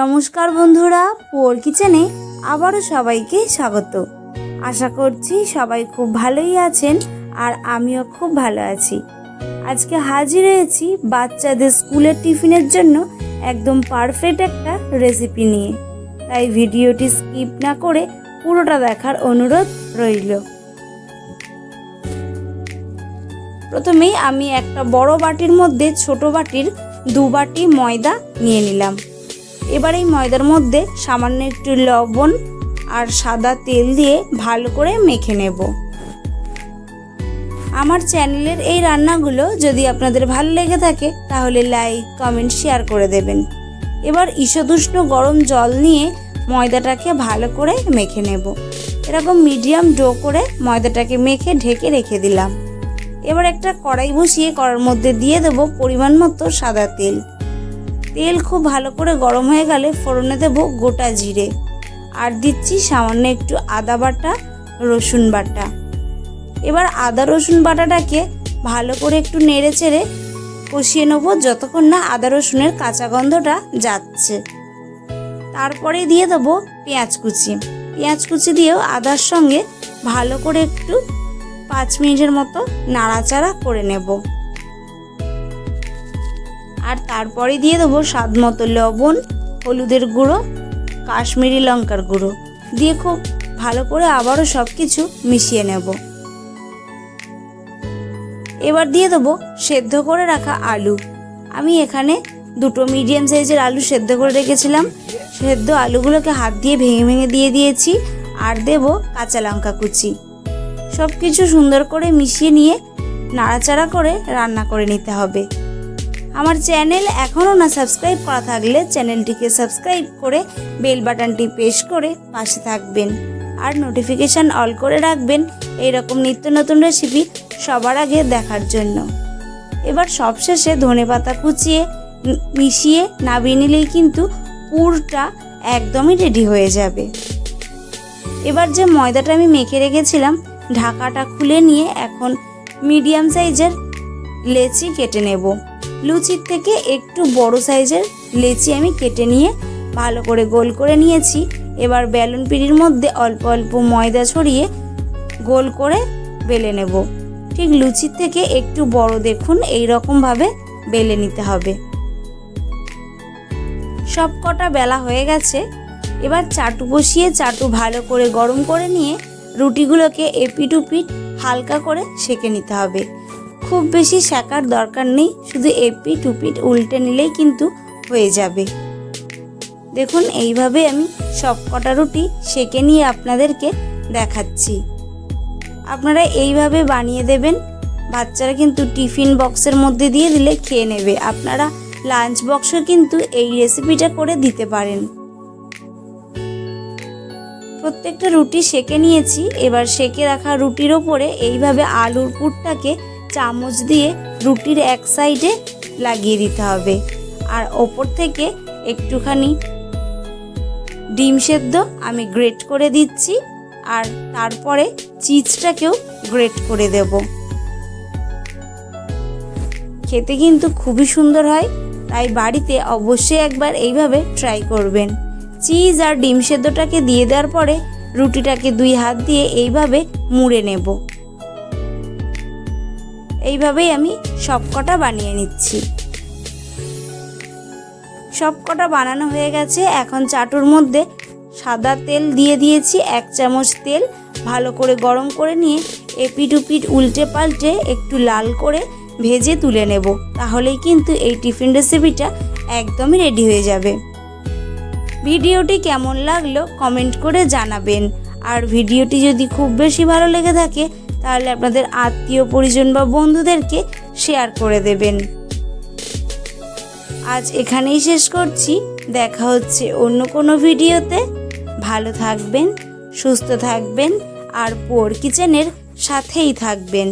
নমস্কার বন্ধুরা পোর কিচেনে আবারও সবাইকে স্বাগত। আশা করছি সবাই খুব ভালোই আছেন আর আমিও খুব ভালো আছি। আজকে হাজির হয়েছি বাচ্চাদের স্কুলের টিফিনের জন্য একদম পারফেক্ট একটা রেসিপি নিয়ে। তাই ভিডিওটি স্কিপ না করে পুরোটা দেখার অনুরোধ রইল। প্রথমেই আমি একটা বড় বাটির মধ্যে ছোট বাটির দু বাটি ময়দা নিয়ে নিলাম। এবার এই ময়দার মধ্যে সামান্য একটু লবণ আর সাদা তেল দিয়ে ভালো করে মেখে নেব। আমার চ্যানেলের এই রান্নাগুলো যদি আপনাদের ভালো লেগে থাকে, তাহলে লাইক, কমেন্ট, শেয়ার করে দেবেন। এবার ঈশদুষ্ণ গরম জল নিয়ে ময়দাটাকে ভালো করে মেখে নেব। এরকম মিডিয়াম ডো করে ময়দাটাকে মেখে ঢেকে রেখে দিলাম। এবার একটা কড়াই বসিয়ে কড়ার মধ্যে দিয়ে দেবো পরিমাণ মতো সাদা তেল। তেল খুব ভালো করে গরম হয়ে গেলে ফোড়নে দেবো গোটা জিরে। আর দিচ্ছি সামান্য একটু আদা বাটা, রসুন বাটা। এবার আদা রসুন বাটাটাকে ভালো করে একটু নেড়ে চেড়ে কষিয়ে নেব যতক্ষণ না আদা রসুনের কাঁচা গন্ধটা যাচ্ছে। তারপরে দিয়ে দেবো পেঁয়াজ কুচি। পেঁয়াজ কুচি দিয়েও আদার সঙ্গে ভালো করে একটু পাঁচ মিনিটের মতো নাড়াচাড়া করে নেব। আর তারপরে দিয়ে দেবো স্বাদ মতো লবণ, হলুদের গুঁড়ো, কাশ্মীরি লঙ্কার গুঁড়ো। দিয়ে খুব ভালো করে আবারও সব কিছু মিশিয়ে নেব। এবার দিয়ে দেবো সেদ্ধ করে রাখা আলু। আমি এখানে দুটো মিডিয়াম সাইজের আলু সেদ্ধ করে রেখেছিলাম। সেদ্ধ আলুগুলোকে হাত দিয়ে ভেঙে ভেঙে দিয়ে দিয়েছি। আর দেব কাঁচা লঙ্কা কুচি। সব কিছু সুন্দর করে মিশিয়ে নিয়ে নাড়াচাড়া করে রান্না করে নিতে হবে। আমার চ্যানেল এখনও না সাবস্ক্রাইব করা থাকলে চ্যানেলটিকে সাবস্ক্রাইব করে বেল বাটনটি প্রেস করে পাশে থাকবেন। আর নোটিফিকেশান অল করে রাখবেন এইরকম নিত্য নতুন রেসিপি সবার আগে দেখার জন্য। এবার সবশেষে ধনে পাতা কুচিয়ে মিশিয়ে নাবিয়ে নিলেই কিন্তু পুরটা একদমই রেডি হয়ে যাবে। এবার যে ময়দাটা আমি মেখে রেখেছিলাম, ঢাকাটা খুলে নিয়ে এখন মিডিয়াম সাইজের লেচি কেটে নেব। লুচির থেকে একটু বড় সাইজের লেচি আমি কেটে নিয়ে ভালো করে গোল করে নিয়েছি। এবার বেলুন পিড়ির মধ্যে অল্প অল্প ময়দা ছড়িয়ে গোল করে বেলে নেব। ঠিক লুচির থেকে একটু বড় দেখুন এই রকমভাবে বেলে নিতে হবে। সব কটা বেলা হয়ে গেছে। এবার চাটু বসিয়ে চাটু ভালো করে গরম করে নিয়ে রুটিগুলোকে এপিট উপিট হালকা করে সেঁকে নিতে হবে। খুব বেশি সেকার দরকার নেই, শুধু এপিট উপিট উল্টে নিলেই কিন্তু হয়ে যাবে। দেখুন, এইভাবে আমি সব কটা রুটি সেঁকে নিয়ে আপনাদেরকে দেখাচ্ছি। আপনারা এইভাবে বানিয়ে দেবেন, বাচ্চারা কিন্তু টিফিন বক্সের মধ্যে দিয়ে দিলে খেয়ে নেবে। আপনারা লাঞ্চ বক্সে কিন্তু এই রেসিপিটা করে দিতে পারেন। প্রত্যেকটা রুটি সেকে নিয়েছি, এবার সেকে রাখা রুটির ওপরে এইভাবে আলুর পুরটাকে চামচ দিয়ে রুটির এক সাইডে লাগিয়ে দিতে হবে। আর ওপর থেকে একটুখানি ডিম সেদ্ধ আমি গ্রেট করে দিচ্ছি আর তারপরে চিজটাকেও গ্রেট করে দেব। খেতে কিন্তু খুবই সুন্দর হয়, তাই বাড়িতে অবশ্যই একবার এইভাবে ট্রাই করবেন। চিজ আর ডিম সেদ্ধটাকে দিয়ে দেওয়ার পরে রুটিটাকে দুই হাত দিয়ে এইভাবে মুড়ে নেব। এইভাবেই আমি সবকটা বানিয়ে নিচ্ছি। সবকটা বানানো হয়ে গেছে। এখন চাটুর মধ্যে সাদা তেল দিয়ে দিয়েছি, এক চামচ তেল। ভালো করে গরম করে নিয়ে এপিট উপিট উল্টে পাল্টে একটু লাল করে ভেজে তুলে নেব। তাহলেই কিন্তু এই টিফিন রেসিপিটা একদমই রেডি হয়ে যাবে। ভিডিওটি কেমন লাগল কমেন্ট করে জানাবেন। আর ভিডিওটি যদি খুব বেশি ভালো লেগে থাকে তাহলে আপনাদের আত্মীয় পরিজন বা বন্ধুদেরকে শেয়ার করে দেবেন। আজ এখানেই শেষ করছি। দেখা হচ্ছে অন্য কোনো ভিডিওতে। ভালো থাকবেন, সুস্থ থাকবেন, আর পোর কিচেনের সাথেই থাকবেন।